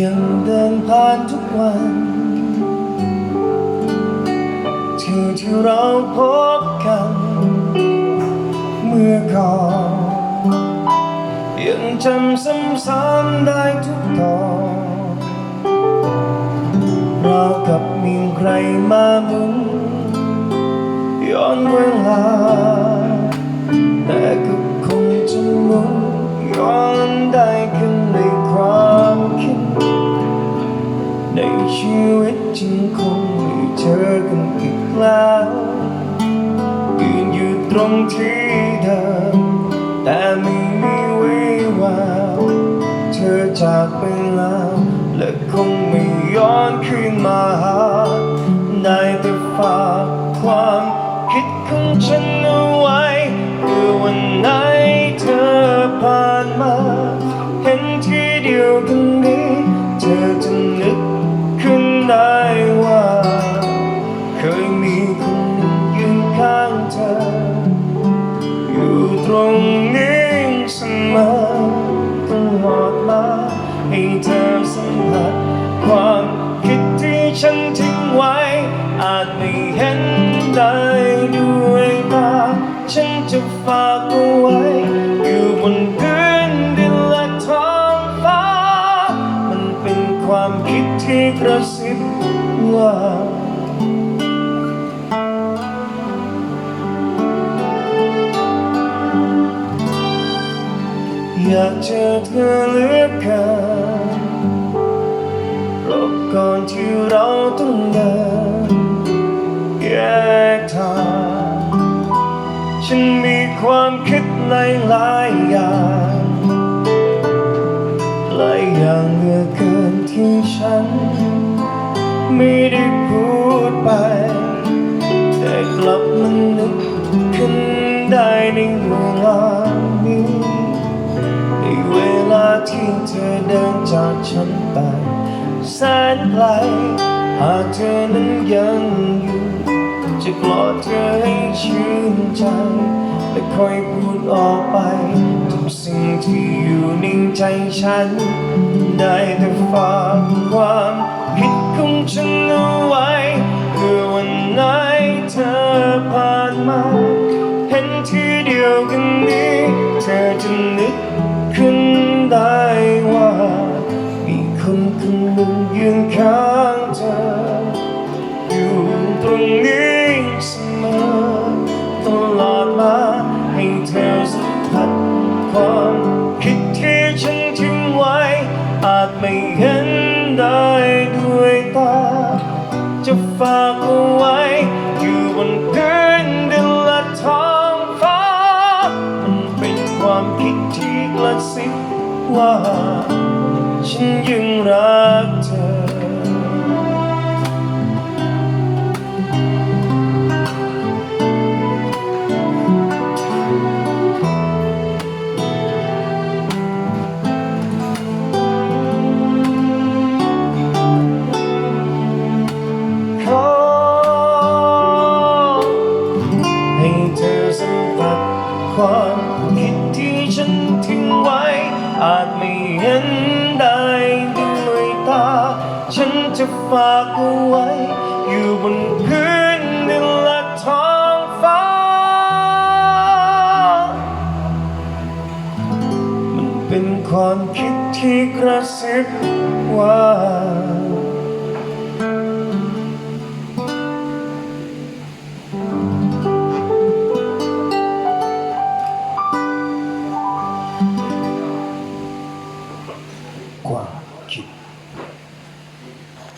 ยังเดินผ่านทุกวัน ที่ที่เราพบกัน มื่อก่อนยังจำซ้ำๆได้ทุกตอนเราวกับมีใครมาหมุนย้อนเวลา แต่ก็คงจะมุนย้อนได้แค่ในความคิด ในชีวิตจริงคงไม่เจอกันอีกแล้วยืนอยู่ ตรงที่เดิม แต่ไม่มีวี่แววเธอจากไปแล้ว และคงไม่ย้อนคืนมาหาได้แต่ฝากความ ตรงนี้เสมอตลอดมาให้เธอสัมผัสความคิดที่ฉันทิ้งไว้ อาจไม่เห็นได้ด้วยตาฉันจะฝากเอาไว้ อยู่บนพื้นดินและท้องฟ้า มันเป็นความคิดที่กระซิบว่า อยากเจอเธอเหลือเกินรบก่อนที่เราต้องเดินแยกทางฉันมีความคิดหลายหลายอย่างหลายอย่างเหลือเกินที่ฉัน ไม่ได้พูดไป แต่กลับมันนึกขึ้นได้ในเวลา เดินจากฉันไปแสนไกล หากเธอนั้นยังอยู่ จะกลอดเธอให้ชื่นใจ และคอยพูดออกไป ทุกสิ่งที่อยู่ในใจฉัน ได้แต่ฝากความคิดของฉันเอาไว้เพื่อวันไหนเธอผ่านมา ไม่เห็นได้ด้วยตา จะฝากเอาไว้ อยู่บนพื้นดินและท้องฟ้า มันเป็นความคิดที่กระซิบว่า ฉันยังรัก อาจไม่เห็นได้ด้วยตา ฉันจะฝากเอาไว้ อยู่บนพื้นดินและท้องฟ้า มันเป็นความคิดที่กระซิบว่า